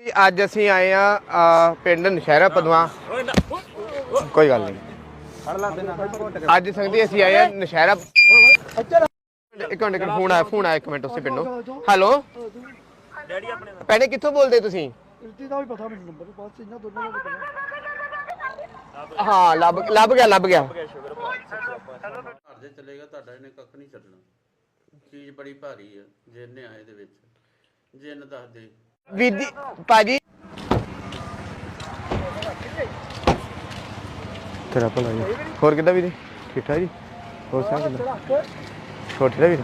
ਜੀ, ਅੱਜ ਅਸੀਂ ਆਏ ਆ ਪਿੰਡ ਨਸ਼ਹਿਰਾ ਪਦਵਾ। ਕੋਈ ਗੱਲ ਨਹੀਂ। ਅੱਜ ਸੰਗਤੀ ਅਸੀਂ ਆਏ ਆ ਨਸ਼ਹਿਰਾ। ਇੱਕ ਮਿੰਟ ਇੱਕ ਮਿੰਟ, ਫੋਨ ਆਇਆ ਫੋਨ ਆਇਆ ਇੱਕ ਮਿੰਟ ਉਸੇ ਪਿੰਡੋਂ ਹੈਲੋ? ਡੈਡੀ ਆਪਣੇ ਦਾ ਭੈਣੇ ਕਿੱਥੋਂ ਬੋਲਦੇ ਤੁਸੀਂ? ਇਲਤੀ ਦਾ ਵੀ ਪਤਾ ਮੈਨੂੰ ਨੰਬਰ ਬਸ ਇਹਨਾਂ ਦੋਨਾਂ ਦਾ ਪਤਾ। ਹਾਂ ਲੱਭ ਲੱਭ ਗਿਆ ਲੱਭ ਗਿਆ। ਘਰ ਦੇ ਚੱਲੇਗਾ ਤੁਹਾਡਾ ਇਹਨੇ ਕੱਖ ਨਹੀਂ ਛੱਡਣਾ। ਚੀਜ਼ ਬੜੀ ਭਾਰੀ ਆ ਜਿੰਨੇ ਆਏ ਦੇ ਵਿੱਚ। ਜਿੰਨ ਦੱਸ ਦੇ ਵੀਦੀ ਭਾਜੀ। ਤੇਰਾ ਭਲਾ ਜੀ। ਹੋਰ ਕਿੱਦਾਂ ਵੀਰੇ? ਠੀਕ ਠਾਕ ਜੀ। ਹੋਰ ਸਭ ਕਿੱਦਾਂ? ਹੋਰ ਠੀਕ ਵੀਰੇ?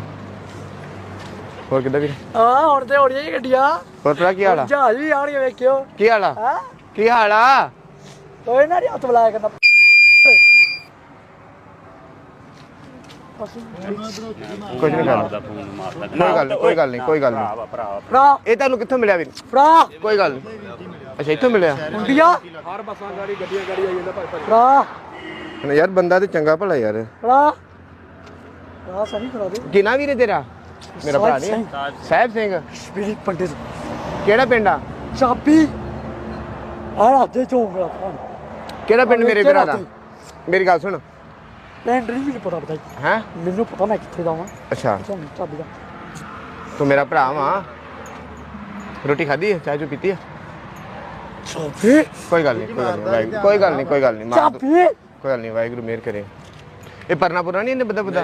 ਹੋਰ ਕਿੱਦਾਂ ਵੀਰੇ? ਹਾਂ ਹੁਣ ਤੇ ਹੋੜੀਆਂ ਹੀ ਗੱਡੀਆਂ। ਹੋਰ ਭਰਾ ਕੀ ਹਾਲ ਆ? ਜਹਾਜ਼ ਵੀ ਆਣਗੇ ਵੇਖਿਓ। ਕੀ ਹਾਲ ਆ? ਹਾਂ? ਕੀ ਹਾਲ ਆ? ਕੋਈ ਨਾ ਨੀ ਹੱਥ ਬੁਲਾਇਆ ਕਰਨਾ। ਕੁਝ ਨਹੀਂ ਕਰਦਾ ਕੋਈ ਗੱਲ ਨਹੀਂ ਕੋਈ ਗੱਲ ਨਹੀਂ ਕੋਈ ਗੱਲ ਨਹੀਂ ਫਰਾ ਇਹ ਤੁਹਾਨੂੰ ਕਿੱਥੋਂ ਮਿਲਿਆ ਵੀਰ? ਫਰਾ ਕੋਈ ਗੱਲ ਨਹੀਂ ਅੱਛਾ ਇੱਥੋਂ ਮਿਲਿਆ। ਹੁੰਡੀਆਂ ਹਰ ਬੱਸਾਂ ਗਾੜੀ ਗੱਡੀਆਂ ਗਾੜੀ ਆਈ ਜਾਂਦਾ ਭਾਈ ਫਰਾ ਯਾਰ ਬੰਦਾ ਤੇ ਚੰਗਾ ਭਲਾ ਯਾਰ। ਫਰਾ ਫਰਾ ਸਹੀ ਕਰਾ ਦੇ। ਕਿਨਾ ਵੀਰੇ ਤੇਰਾ? ਮੇਰਾ ਭਰਾ ਨਹੀਂ ਹੈ? ਸਾਹਿਬ ਸਿੰਘ? ਪੰਡਿਤ। ਕਿਹੜਾ ਪਿੰਡ ਆ? ਚਾਬੀ। ਆ ਰਾਤੇ ਚੋਂ ਮੇਰਾ ਭਰਾ। ਕਿਹੜਾ ਪਿੰਡ ਮੇਰੇ ਭਰਾ ਦਾ? ਮੇਰੀ ਗੱਲ ਸੁਣ। ਪਿੰਡ ਨਹੀਂ ਮੈਨੂੰ ਪਤਾ ਬਤਾਈ ਹੈ? ਮੈਨੂੰ ਪਤਾ ਮੈਂ ਕਿੱਥੇ ਦਾ ਵਾਂ ਅੱਛਾ। ਤੁਹਾਨੂੰ ਚਾਬੀ ਦਾ ਤੂੰ ਮੇਰਾ ਭਰਾ ਵਾ। ਰੋਟੀ ਖਾਧੀ ਹੈ? ਚਾਹ ਚੂ ਪੀਤੀ ਹੈ? ਚਾਬੀ? ਕੋਈ ਗੱਲ ਨਹੀਂ ਕੋਈ ਗੱਲ ਨਹੀਂ ਵਾਹਿਗੁਰੂ ਕੋਈ ਗੱਲ ਨਹੀਂ ਕੋਈ ਗੱਲ ਨਹੀਂ ਮਾਰ ਦੋ। ਚਾਬੀ? ਕੋਈ ਗੱਲ ਨਹੀਂ ਵਾਹਿਗੁਰੂ ਮਿਹਰ ਕਰੇ। ਇਹ ਪਰਨਾ ਪੁਰਨਾ ਨਹੀਂ ਇਹਨੇ ਬਦਾ ਬਦਾ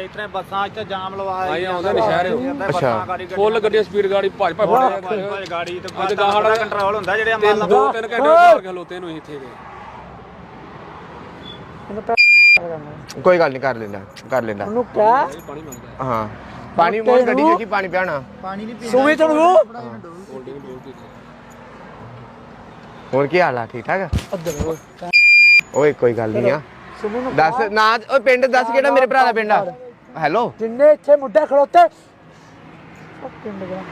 ਇਤਰਾ ਬੱਸਾਂ ਇੱਥੇ ਜਾਮ ਲਵਾ ਆਏ ਆਉਂਦੇ ਨਸ਼ਹਿਰੇ ਅੱਛਾ। ਫੁੱਲ ਗੱਡੀ ਸਪੀਡ ਗਾੜੀ ਭੱਜ ਭੱਜ ਫੜਿਆ ਗਾੜੀ ਤੇ ਬੱਸ ਦਾ ਕੰਟਰੋਲ ਹੁੰਦਾ ਜਿਹੜੇ ਮੰਨ ਦੋ ਤਿੰਨ ਘੰਟੇ ਕੇ ਖਲੋਤੇ ਨੂੰ ਇੱਥੇ ਦੇ। ਕੋਈ ਗੱਲ ਨਹੀਂ ਕਰ ਲੈਂਦਾ ਕਰ ਲੈਂਦਾ। ਉਹਨੂੰ ਕਹਿ? ਪਾਣੀ ਮੰਗਦਾ ਹਾਂ। ਪਾਣੀ ਮੋਰ ਗੱਡੀ ਦੇਖੀ ਪਾਣੀ ਪਿਆਣਾ ਸੁਮੀ ਤੈਨੂੰ ਹੋਲਡਿੰਗ ਬੋਲਦੀ ਹੋਰ ਕੀ ਹਾਲ ਆ ਠੀਕ ਠਾਕ? ਓਏ ਕੋਈ ਗੱਲ ਨਹੀਂ ਆ। ਸੁਮੀ ਨੂੰ ਦੱਸ ਨਾ ਓਏ ਪਿੰਡ ਦੱਸ ਕਿਹੜਾ ਮੇਰੇ ਭਰਾ ਦਾ ਪਿੰਡ ਆ? ਹੈਲੋ। ਜਿੰਨੇ ਇੱਥੇ ਪਿੰਡ ਗਿਆ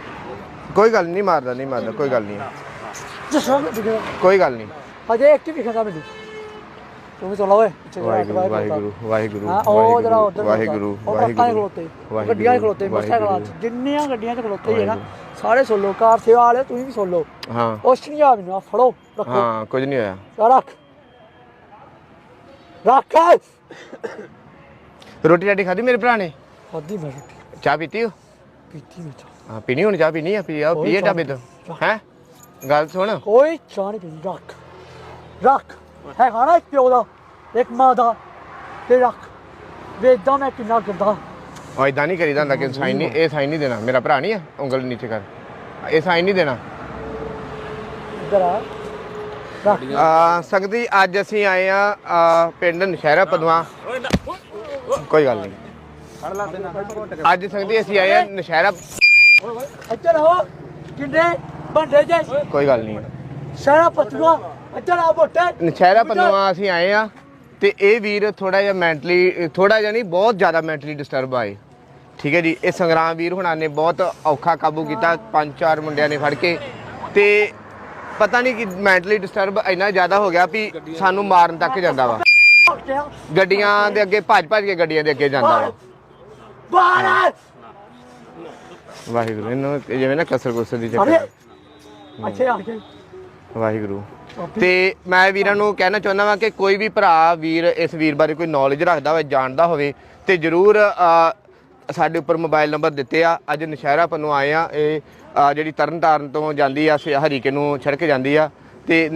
ਕੋਈ ਗੱਲ ਨਹੀਂ ਮਾਰਦਾ ਨਹੀਂ ਮਾਰਦਾ ਕੋਈ ਗੱਲ ਨਹੀਂ। ਕੋਈ ਗੱਲ ਨਹੀਂ। ਅਜੇ ਇੱਕ ਵੀ ਖਦਾ ਮੈਨੂੰ। ਤੂੰ ਵੀ ਓਏ ਪਿੱਛੇ ਜਾ, ਵਾਹਿਗੁਰੂ ਬਾਹਰ ਵਾਹਿਗੁਰੂ ਵਾਹਿਗੁਰੂ ਹਾਂ ਉਹ ਜਰਾ ਉਧਰ ਵਾਹਿਗੁਰੂ ਵਾਹਿਗੁਰੂ ਖਲੋਤੇ ਗੱਡੀਆਂ 'ਚ ਖਲੋਤੇ ਮੋਟਰਸਾਈਕਲਾਂ 'ਚ। ਜਿੰਨੀਆਂ ਗੱਡੀਆਂ 'ਚ ਖਲੋਤੇ ਹੀ ਹੈ ਨਾ ਸਾਰੇ ਸੁਣ ਲਓ ਕਾਰ ਸੇਵਾ ਵਾਲੇ ਤੁਸੀਂ ਵੀ ਸੁਣ ਲਓ। ਹਾਂ। ਕੁਛ ਨਹੀਂ ਆ ਮੈਨੂੰ ਆਹ ਫੜੋ ਰੱਖੋ। ਹਾਂ ਕੁਝ ਨਹੀਂ ਹੋਇਆ। ਆਹ ਰੱਖ। ਰੱਖ। ਰੋਟੀ ਰਾਟੀ ਖਾਧੀ ਮੇਰੇ ਭਰਾ ਨੇ? ਖਾਦੀ ਮੈਂ ਰੋਟੀ। ਚਾਹ ਪੀਤੀ ਹੋ ਪੀਤੀ ਮੈਂ ਚਾਹ। ਹਾਂ ਪੀਣੀ ਹੁਣ ਚਾਹ ਪੀਣੀ ਆ ਪੀ ਆ ਪੀਏ ਚਾਹ ਢਾਬੇ ਤੋਂ। ਹੈ? ਗੱਲ ਸੁਣ। ਕੋਈ ਚਾਹ ਨਹੀਂ ਪੀਂਦੀ ਰੱਖ। ਰੱਖ। ਹੈ ਖਾਣਾ ਇੱਕ ਪਿਓ ਦਾ ਇੱਕ ਮਾਂ ਦਾ ਤੇ ਰੱਖ। ਵੇਦਾਂ ਮੈਂ ਕਿੰਨਾ ਗੰਦਾ। ਉਹ ਇਦਾਂ ਨਹੀਂ ਕਰੀਦਾ ਹੁੰਦਾ ਕਿ ਸਾਈਨ ਨਹੀਂ ਇਹ ਸਾਈਨ ਨਹੀਂ ਦੇਣਾ। ਮੇਰਾ ਭਰਾ ਨਹੀਂ ਆ ਉਂਗਲ ਨੀਚੇ ਕਰ। ਇਹ ਸਾਈਨ ਨਹੀਂ ਦੇਣਾ। ਇੱਧਰ ਆ। ਆ ਸੰਗਤੀ ਅੱਜ ਅਸੀਂ ਆਏ ਆ ਪਿੰਡ ਨਸ਼ਹਿਰਾ ਪਦਵਾ। ਕੋਈ ਗੱਲ ਨਹੀਂ। ਅੱਜ ਸੰਗਤੀ ਅਸੀਂ ਆਏ ਆ ਨਸ਼ਹਿਰਾ। ਇੱਧਰ ਹੋ ਕਿੰਨੇ ਬੰਦੇ ਜੇ। ਕੋਈ ਗੱਲ ਨਹੀਂ। ਸਾਰਾ ਪਤਵਾ ਆ ਬੋਟੇ। ਨਸ਼ਹਿਰਾ ਪਦਵਾ ਅਸੀਂ ਆਏ ਆ ਤੇ ਇਹ ਵੀਰ ਥੋੜਾ ਜਿਹਾ ਮੈਂਟਲੀ ਥੋੜਾ ਜਿਹਾ ਨਹੀਂ ਬਹੁਤ ਜ਼ਿਆਦਾ ਮੈਂਟਲੀ ਡਿਸਟਰਬ ਆਏ। ਠੀਕ ਹੈ ਜੀ ਇਹ ਸੰਗਰਾਮ ਵੀਰ ਹੁਣਾਂ ਨੇ ਬਹੁਤ ਔਖਾ ਕਾਬੂ ਕੀਤਾ ਪੰਜ ਚਾਰ ਮੁੰਡਿਆਂ ਨੇ ਫੜ ਕੇ। ਤੇ ਪਤਾ ਨਹੀਂ ਕਿ ਮੈਂਟਲੀ ਡਿਸਟਰਬ ਇੰਨਾ ਜ਼ਿਆਦਾ ਹੋ ਗਿਆ ਵੀ ਸਾਨੂੰ ਮਾਰਨ ਤੱਕ ਜਾਂਦਾ ਵਾ। ਗੱਡੀਆਂ ਦੇ ਅੱਗੇ ਭੱਜ ਭੱਜ ਕੇ ਗੱਡੀਆਂ ਦੇ ਅੱਗੇ ਜਾਂਦਾ ਵਾ। ਬਾਹਰ। ਵਾਹਿਗੁਰੂ ਇਹਨੂੰ ਜਿਵੇਂ ਨਾ ਕਸਰ ਕੁਸਰ ਦੀ ਚੱਕਰ। ਅੱਛੇ ਆ ਗਏ। ਵਾਹਿਗੁਰੂ। ਤੇ ਮੈਂ ਵੀਰਾਂ ਨੂੰ ਕਹਿਣਾ ਚਾਹੁੰਦਾ ਵਾਂ ਕਿ ਕੋਈ ਵੀ ਭਰਾ ਵੀਰ ਇਸ ਵੀਰ ਬਾਰੇ ਕੋਈ ਨੌਲੇਜ ਰੱਖਦਾ ਹੋਵੇ ਜਾਣਦਾ ਹੋਵੇ ਤੇ ਜਰੂਰ ਸਾਡੇ ਉੱਪਰ ਮੋਬਾਈਲ ਨੰਬਰ ਦਿੱਤੇ ਆ। ਅੱਜ ਨਸ਼ਹਿਰਾ ਪੰਨੋਂ ਆਏ ਆ ਇਹ ਜਿਹੜੀ ਤਰਨ ਤਾਰਨ ਤੋਂ ਜਾਂਦੀ ਆ ਹਰੀਕੇ ਨੂੰ ਛੜਕ ਜਾਂਦੀ ਆ ਤੇ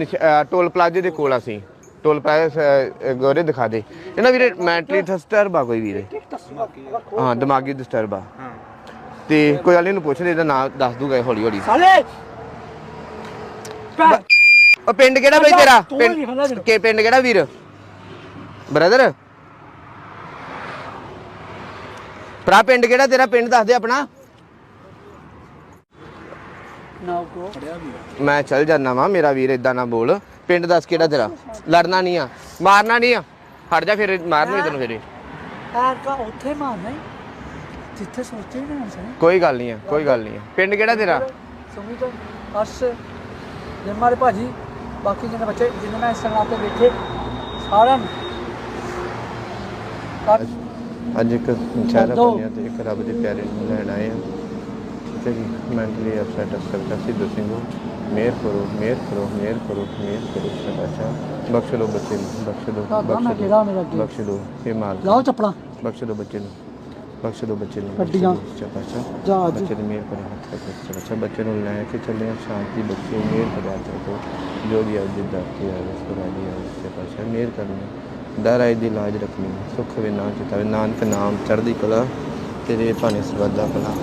ਟੋਲ ਪਲਾਜ਼ੇ ਦੇ ਕੋਲ ਅਸੀਂ। ਟੋਲ ਪਲਾਜ਼ਾ ਗੋਰੇ ਦਿਖਾ ਦੇ। ਇਹਨਾਂ ਵੀਰੇ ਮੈਂਟਲੀ ਡਿਸਟਰਬ ਆ ਕੋਈ ਵੀਰੇ। ਹਾਂ ਦਿਮਾਗੀ ਡਿਸਟਰਬ ਆ। ਤੇ ਕੋਈ ਗੱਲ ਨੀ, ਇਹਨੂੰ ਪੁੱਛਦੇ ਇਹਦਾ ਨਾਮ ਦੱਸ ਦੂਗਾ ਹੌਲੀ ਹੌਲੀ ਸਾਲੇ! ਉਹ ਪਿੰਡ ਕਿਹੜਾ ਬਈ ਤੇਰਾ? ਤੂੰ ਹੀ ਲਿਖਣਾ ਪਿੰਡ ਮੈਨੂੰ। ਕਿ ਪਿੰਡ ਕਿਹੜਾ ਵੀਰ? ਬ੍ਰਦਰ? ਭਰਾ ਪਿੰਡ ਕਿਹੜਾ ਤੇਰਾ? ਪਿੰਡ ਦੱਸ ਦੇ ਆਪਣਾ। ਨਾ ਕੋ। ਮੈਂ ਚੱਲ ਜਾਣਾ ਵਾ ਮੇਰਾ ਵੀਰ ਇਦਾਂ ਨਾ ਬੋਲ। ਪਿੰਡ ਦੱਸ ਕਿਹੜਾ ਤੇਰਾ? ਲੜਨਾ ਨਹੀਂ ਆ ਮਾਰਨਾ ਨਹੀਂ ਆ। ਹਟ ਜਾ ਫਿਰ ਮਾਰਨਗੇ ਤੈਨੂੰ ਫਿਰ ਐਰ ਕਾ ਉੱਥੇ ਮਾਰਨਾ ਈ। ਜਿੱਥੇ ਸੋਚੇ ਹੀ ਨਾ ਸਹੀ। ਕੋਈ ਗੱਲ ਨਹੀਂ ਆ ਕੋਈ ਗੱਲ ਨਹੀਂ ਆ। ਪਿੰਡ ਕਿਹੜਾ ਤੇਰਾ? ਸਮਝ ਤਾਂ ਅਰਸ਼। ਜੇ ਮਾਰੇ ਭਾਜੀ ਬਾਕੀ ਜਿਹਨੇ ਬੱਚੇ ਜਿਹਨੇ ਮੈਂ ਇੰਸਟਾਗ੍ਰਾਮ ਤੇ ਦੇਖੇ ਸਾਰਿਆਂ ਨੂੰ। ਅੱਜ ਇੱਕ ਦੋ। ਬੰਨਿਆ ਤੇ ਇੱਕ ਰੱਬ ਦੇ ਪਿਆਰੇ ਨੂੰ ਲੈਣ ਆਏ ਆ। ਠੀਕ ਹੈ ਜੀ ਮੈਂਟਲੀ ਅਪਸੈਟ ਅਸਰ ਸਿੱਧੂ ਸਿੰਘ ਮੇਰ ਕਰੋ ਮੇਰ ਕਰੋ ਮੇਰ ਕਰੋ ਮੇਰ ਕਰੋ ਅੱਛਾ। ਬਖਸ਼ ਲਓ ਬੱਚੇ ਨੂੰ ਬਖਸ਼ ਮੈਂ ਬਖਸ਼ ਅੱਗੇ? ਬਖਸ਼ ਲਓ ਇਹ ਮਾਲ ਲਾਓ ਚੱਪਲਾਂ। ਬਖਸ਼ ਲਓ ਬੱਚੇ ਨੂੰ। ਬਖਸ਼ ਲਓ ਬੱਚੇ ਨੂੰ ਅੱਛਾ ਜਹਾਜ਼। ਬੱਚੇ ਨੂੰ ਮੇਰ ਕਰੇ ਹੱਥ ਅੱਛਾ ਅੱਛਾ ਬੱਚੇ। ਨੂੰ ਲੈ ਕੇ ਚੱਲੇ ਆ ਸ਼ਾਂਤੀ ਬਖਸ਼ੇ ਮੇਰ ਕਰਿਆ ਚੋ ਜੋ ਵੀ ਅੱਜ ਦਾਤੀ ਆ ਉਸ ਕੋ ਰਾਜੀ ਆ ਉਸ ਤੇ ਪਾਸ਼ਾ ਮੇਰ ਕਰਨੀ ਦਰ ਆਏ ਦੀ ਲਾਜ ਰੱਖਣੀ ਸੁਖ ਵੇ ਨਾ ਚਿਤਾਵੇ ਨਾਨਕ ਨਾਮ ਚੜ੍ਹਦੀ ਕਲਾ ਤੇਰੇ ਭਾਣੇ ਸਵਾਦਾ ਭਲਾ।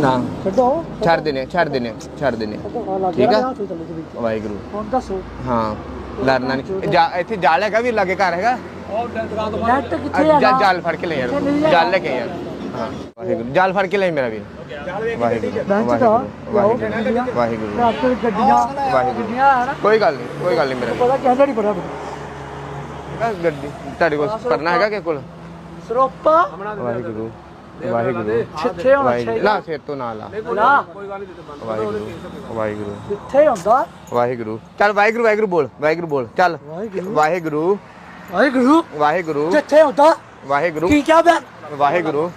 ਨਾ ਛੱਡ। ਛੱਡ ਦੇਣੇ ਛੱਡ ਦੇਣੇ ਕੱਢੋ ਲੱਗ ਠੀਕ ਆ? ਤੂੰ ਦੇ ਵਾਹਿਗੁਰੂ। ਹੁਣ ਦੱਸੋ। ਹਾਂ ਲੜਨਾ ਨਹੀਂ। ਜਾ ਇੱਥੇ ਜਾਲ ਹੈਗਾ ਵੀ ਲਾਗੇ ਘਰ ਹੈਗਾ? ਤੋਂ ਨੈਟ ਕਿੱਥੇ ਜਾਲ ਫੜ ਕੇ ਲੈ ਯਾਰ। ਜਾਲ ਲੈ ਕੇ ਯਾਰ। ਹਾਂ ਵਾਹਿਗੁਰੂ। ਜਾਲ ਫੜ ਕੇ ਲੈ ਮੇਰਾ ਵੀਰ ਵਾਹਿਗੁਰੂ। ਵਾਹਿਗੁਰੂ। ਵਾਹਿਗੁਰੂ। ਗੱਡੀਆਂ ਵਾਹਿਗੁਰੂ। ਕੋਈ ਗੱਲ ਨਹੀਂ ਕੋਈ ਗੱਲ ਨਹੀਂ ਮੇਰਾ ਪਤਾ ਕਹਿੰਦਾ ਨਹੀਂ ਪਤਾ ਵੀਰ। ਗੱਡੀ ਤੁਹਾਡੇ ਕੋਲ ਕਰਨਾ ਹੈਗਾ ਕਿ ਕੋਲ? ਸਰੋਪਾ। ਵਾਹਿਗੁਰੂ। ਵਾਹਿਗੁਰੂ। ਕਿੱਥੇ ਹੋਣਾ ਵਾਹਿਗੁਰੂ। ਚਾਹੀਦਾ। ਨਾ ਸਿਰ ਤੋਂ ਨਾ ਲਾ। ਲਾ। ਕੋਈ ਗੱਲ ਨਹੀਂ ਦਿੱਤੇ ਵਾਹਿਗੁਰੂ। ਵਾਹਿਗੁਰੂ। ਕਿੱਥੇ ਹੁੰਦਾ। ਵਾਹਿਗੁਰੂ। ਚੱਲ ਵਾਹਿਗੁਰੂ ਵਾਹਿਗੁਰੂ ਬੋਲ। ਵਾਹਿਗੁਰੂ ਬੋਲ। ਚੱਲ। ਵਾਹਿਗੁਰੂ। ਵਾਹਿਗੁਰੂ। ਵਾਹਿਗੁਰੂ। ਵਾਹਿਗੁਰੂ ਕਿੱਥੇ ਹੁੰਦਾ ਵਾਹਿਗੁਰੂ। ਕੀ ਕਿਹਾ ਮੈਂ ਵਾਹਿਗੁਰੂ।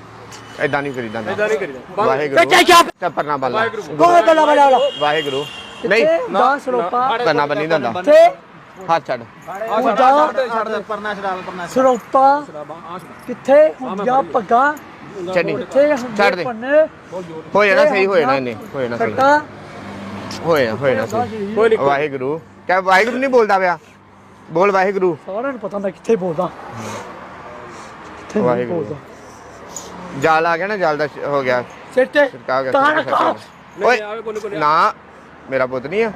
ਐਦਾਂ ਨਹੀਂ ਕਰੀਦਾ ਹੁੰਦਾ। ਨਹੀਂ ਕਰੀਦਾ। ਵਾਹਿਗੁਰੂ। ਕਿੱਥੇ ਕਿਹਾ ਚੱਪਰ ਨਾ ਬੱਲਾ ਕੋਈ ਬਲਾ ਬਲਾ ਵਾਹਿਗੁਰੂ। ਨਹੀਂ। ਦਾ ਸਰੋਪਾ। ਕਰਨਾ ਬੰਨੀ ਦੰਦਾ। ਕਿੱਥੇ ਹੱਥ ਛੱਡ। ਹੁੰਦਾ ਛੱਡ ਦੇ ਪਰਨਾ ਛਡਾ ਲੈ ਪਰਨਾ ਸਰੋਪਾ। ਕਿੱਥੇ ਹੁੰਦੀਆਂ ਪੱਗਾਂ? ਛੱਡੀ। ਕਿੱਥੇ ਛੱਡ ਦੇ। ਹੋ ਜਾਣਾ ਸਹੀ ਹੋ ਜਾਣਾ ਇਹਨੇ ਹੋ ਜਾਣਾ ਸਹੀ। ਕੱਟਾ ਹੋ ਜਾਣਾ ਹੋ ਜਾਣਾ ਸਹੀ। ਕੋਈ ਨਹੀਂ ਵਾਹਿਗੁਰੂ। ਕਹ ਵਾਹਿਗੁਰੂ ਨਹੀਂ ਬੋਲਦਾ ਪਿਆ? ਬੋਲ ਵਾਹਿਗੁਰੂ। ਸਾਰਿਆਂ ਨੂੰ ਪਤਾ ਮੈਂ ਕਿੱਥੇ ਬੋਲਦਾ। ਕਿੱਥੇ ਨਹੀਂ ਵਾਹਿਗੁਰੂ। ਬੋਲਦਾ। ਜਾਲ ਆ ਗਿਆ ਨਾ ਜਾਲ ਦਾ ਸ਼- ਹੋ ਗਿਆ। ਸਿਰ ਤੇ ਛਿੜਕਾ ਗਿਆ ਤਾਂ ਤੇ, ਰੱਖੋ। ਸਿਰ ਤੇ। ਓਏ ਨਾ ਮੇਰਾ ਪੁੱਤ ਨਹੀਂ ਆ।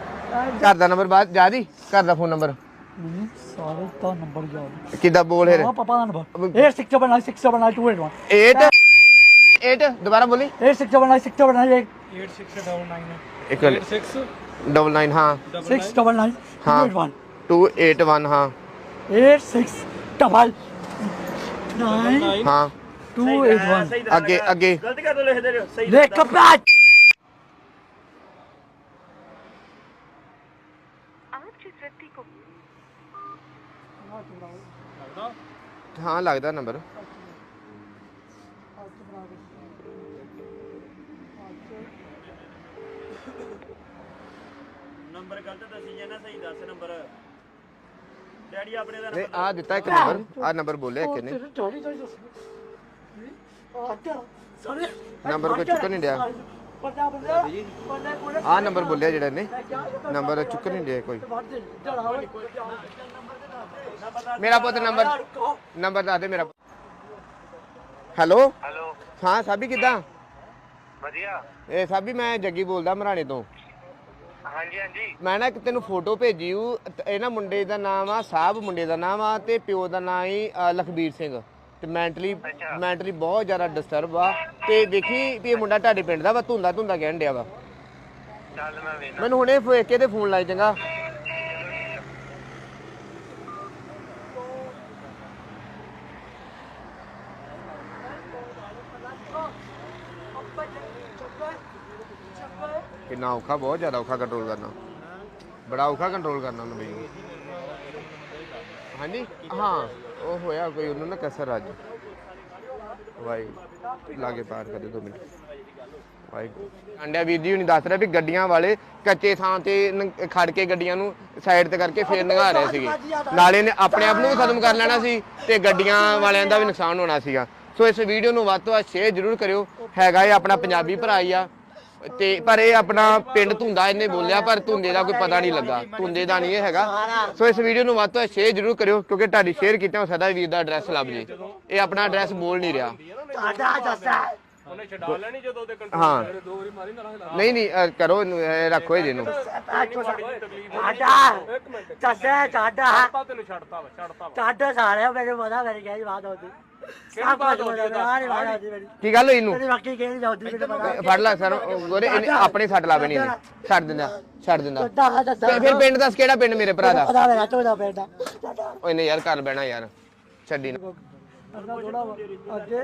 ਘਰ ਦਾ ਨੰਬਰ ਬਾਅਦ ਜਾ ਦੀ ਘਰ ਦਾ ਫੋਨ ਨੰਬਰ। ਨਹੀਂ, ਸਾਰੇ ਤਾਂ ਨੰਬਰ ਯਾਦ ਕਿੱਦਾਂ ਬੋਲ ਹੈ ਹਾਂ ਪਾਪਾ ਦਾ ਨੰਬਰ। 8679679281 8 8 ਦੁਬਾਰਾ ਬੋਲੀ। 8679679281 ਇੱਕ 99 ਹਾਂ। 699 ਹਾਂ। 281 ਹਾਂ 86 ਹਾਂ ਲੱਗਦਾ ਨੰਬਰ ਨੰਬਰ ਗਲਤ ਦੱਸੀ ਜੇ ਸਹੀ ਦੱਸ ਨੰਬਰ ਡੈਡੀ ਆਪਣੇ ਦਾ ਨਹੀਂ ਆ ਦਿੱਤਾ ਇੱਕ ਨੰਬਰ ਆ ਨੰਬਰ ਬੋਲਿਆ ਦੱਸ। ਕਿਆ ਸਾਰੇ ਨੰਬਰ ਕੋਈ ਚੁੱਕ ਨਹੀਂ ਬੰਦਾ ਬੰਦਾ ਕੋਲ ਆ ਨੰਬਰ ਬੋਲਿਆ ਜਿਹੜਾ ਇਹਨੇ। ਨੰਬਰ ਚੁੱਕ ਨਹੀਂ ਡਿਆ ਕੋਈ। ਮੇਰਾ ਪੁੱਤ ਨੰਬਰ। ਨੰਬਰ ਦੱਸ ਦੇ ਮੇਰਾ ਹੈਲੋ? ਹੈਲੋ। ਹਾਂ ਸਾਬੀ ਕਿੱਦਾਂ? ਵਧੀਆ। ਇਹ ਸਾਬੀ ਮੈਂ ਜੱਗੀ ਬੋਲਦਾ ਮਰਾਣੇ ਤੋਂ। ਹਾਂਜੀ ਹਾਂਜੀ। ਮੈਂ ਨਾ ਇੱਕ ਤੈਨੂੰ ਫੋਟੋ ਭੇਜੀ ਊ ਤੇ ਇਹ ਨਾ ਮੁੰਡੇ ਦਾ ਨਾਮ ਆ ਸਾਹਿਬ ਮੁੰਡੇ ਦਾ ਨਾਮ ਆ ਤੇ ਪਿਓ ਦਾ ਨਾਮ ਹੀ ਲਖਬੀਰ ਸਿੰਘ। ਤੇ ਮੈਂਟਲੀ ਮੈਂਟਲੀ ਬਹੁਤ ਜ਼ਿਆਦਾ ਡਿਸਟਰਬ ਆ। ਤੇ ਦੇਖੀ ਵੀ ਇਹ ਮੁੰਡਾ ਤੁਹਾਡੇ ਪਿੰਡ ਦਾ ਵਾ ਧੁੰਦਾ ਧੁੰਦਾ ਕਹਿਣ ਡਿਆ ਵਾ। ਚੱਲ ਮੈਂ ਵੇਖਣਾ ਮੈਨੂੰ ਹੁਣੇ ਫੇਕੇ ਤੇ ਫੋਨ ਲਾਈ ਚੰਗਾ। ਕਿੰਨਾ ਔਖਾ, ਬਹੁਤ ਜ਼ਿਆਦਾ ਔਖਾ ਕੰਟਰੋਲ ਕਰਨਾ। ਬੜਾ ਔਖਾ ਕੰਟਰੋਲ ਕਰਨਾ ਉਹਨੂੰ ਬਈ। ਹਾਂਜੀ? ਹਾਂ, ਉਹ ਹੋਇਆ ਕੋਈ, ਉਹਨੂੰ ਨਾ ਕਸਰ ਅੱਜ। ਵਾਈ ਲਾਗੇ ਪਾਰ ਕਰ ਦੇ ਦੋ ਮਿੰਟ ਵਾਹਿਗੁਰੂ ਅੰਡਿਆ ਵੀਰ ਜੀ ਹੁਣੀ ਦੱਸ ਰਿਹਾ ਵੀ ਗੱਡੀਆਂ ਵਾਲੇ ਕੱਚੇ ਥਾਂ ਤੇ ਖੜ ਕੇ ਗੱਡੀਆਂ ਨੂੰ ਸਾਈਡ ਤੇ ਕਰਕੇ ਫੇਰ ਲੰਘਾ ਰਹੇ ਸੀਗੇ। ਨਾਲੇ ਨੇ ਆਪਣੇ ਆਪ ਨੂੰ ਵੀ ਖਤਮ ਕਰ ਲੈਣਾ ਸੀ ਤੇ ਗੱਡੀਆਂ ਵਾਲਿਆਂ ਦਾ ਵੀ ਨੁਕਸਾਨ ਹੋਣਾ ਸੀਗਾ। ਸੋ ਇਸ ਵੀਡੀਓ ਨੂੰ ਵੱਧ ਤੋਂ ਵੱਧ ਸ਼ੇਅਰ ਜ਼ਰੂਰ ਕਰਿਓ। ਹੈਗਾ ਇਹ ਆਪਣਾ ਪੰਜਾਬੀ ਭਰਾ ਹੀ ਆ। ਤੇ ਪਰ ਇਹ ਆਪਣਾ ਪਿੰਡ ਧੁੰਦਾ ਇਹਨੇ ਬੋਲਿਆ ਪਰ ਧੁੰਦੇ ਦਾ ਕੋਈ ਪਤਾ ਨਹੀਂ ਲੱਗਾ। ਧੁੰਦੇ ਦਾ ਨਹੀਂ ਇਹ ਹੈਗਾ। ਸੋ ਇਸ ਵੀਡੀਓ ਨੂੰ ਵੱਧ ਤੋਂ ਸ਼ੇਅਰ ਜ਼ਰੂਰ ਕਰਿਓ ਕਿਉਂਕਿ ਤੁਹਾਡੀ ਸ਼ੇਅਰ ਕੀਤੇ ਹੋ ਸਦਾ ਵੀਰ ਦਾ ਐਡਰੈਸ ਲੱਭ ਜੇ। ਇਹ ਆਪਣਾ ਐਡਰੈਸ ਬੋਲ ਨਹੀਂ ਰਿਹਾ। ਸਾਡਾ ਦੱਸਾ ਉਹਨੇ ਛਡਾ ਲੈਣੀ ਜਦੋਂ ਤੇ ਕੰਟਰੋਲ ਹਾਂ। ਦੋ ਵਾਰੀ ਮਾਰੀ ਨਾ ਨਹੀਂ ਨਹੀਂ ਕਰੋ ਇਹਨੂੰ, ਇਹ ਰੱਖੋ ਇਹ ਜਿਹਨੂੰ ਸਾਡਾ ਦੱਸਾ ਸਾਡਾ ਪਾ ਤੈਨੂੰ ਛੱਡਤਾ ਵਾ ਛੱਡਤਾ ਵਾ। ਸਾਡਾ ਸਾਰਿਆ ਮੈਨੂੰ ਪਤਾ ਮੇਰੀ ਕਿਹੜੀ ਬਾਤ ਹੁੰਦੀ ਬਾਤ ਹੈ ਕੀ ਗੱਲ ਹੋਈ ਇਹਨੂੰ? ਕਿਹੜੀ ਪਤਾ ਫੜ ਲੈ ਸਰ ਉਹਦੇ ਇਹਨੇ ਆਪਣੇ ਸੱਟ ਲਾ ਬਣੀ ਇਹਨੇ ਛੱਡ ਦਿੰਦਾ ਛੱਡ ਦਿੰਦਾ। ਤੇ ਫਿਰ ਪਿੰਡ ਦੱਸ ਕਿਹੜਾ ਪਿੰਡ ਮੇਰੇ ਭਰਾ ਦਾ? ਪਤਾ ਮੇਰਾ ਯਾਰ ਘਰ ਬਹਿਣਾ ਯਾਰ ਛੱਡੀ ਨਾ। ਅੱਗੇ।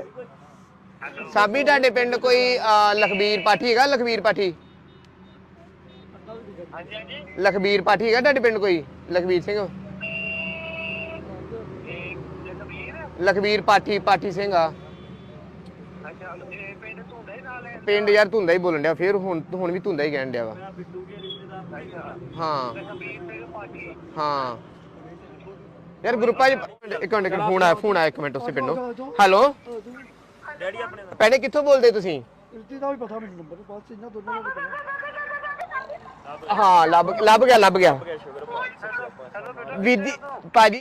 ਸਾਬੀ ਤੁਹਾਡੇ ਪਿੰਡ ਕੋਈ ਲਖਬੀਰ ਪਾਠੀ ਹੈਗਾ? ਲਖਬੀਰ ਪਾਠੀ? ਹਾਂਜੀ ਹਾਂਜੀ। ਲਖਬੀਰ ਪਾਠੀ ਹੈਗਾ ਤੁਹਾਡੇ ਪਿੰਡ ਕੋਈ? ਲਖਬੀਰ ਸਿੰਘ ਇਹ ਲਖਬੀਰ ਪਾਠੀ ਪਾਠੀ ਸਿੰਘ ਆ। ਅੱਛਾ ਇਹ ਪਿੰਡ ਧੁੰਦੇ ਨਾਲ ਹੈ? ਪਿੰਡ ਯਾਰ ਧੁੰਦਾ ਹੀ ਬੋਲਣ ਡਿਆ ਫਿਰ ਹੁਣ ਹੁਣ ਵੀ ਧੁੰਦਾ ਹੀ ਕਹਿਣ ਡਿਆ ਵਾ। ਹਾਂ ਹਾਂ। ਯਾਰ ਗਰੁੱਪਾਂ 'ਚ ਇੱਕ ਮਿੰਟ ਇੱਕ ਮਿੰਟ, ਫੋਨ ਆਇਆ ਫੋਨ ਆਇਆ ਇੱਕ ਮਿੰਟ ਉਸੇ ਪਿੰਡੋਂ। ਹੈਲੋ? ਡੈਡੀ ਆਪਣੇ ਦਾ ਭੈਣੇ ਕਿੱਥੋਂ ਬੋਲਦੇ ਤੁਸੀਂ? ਇਰਤੀ ਦਾ ਵੀ ਪਤਾ ਮੈਨੂੰ ਨੰਬਰ ਬਸ ਇਹਨਾਂ ਦੋਨਾਂ ਦਾ ਪਤਾ ਹਾਂ ਲੱਭ ਲੱਭ ਗਿਆ ਲੱਭ ਗਿਆ। ਵੀਰ ਜੀ ਭਾਜੀ।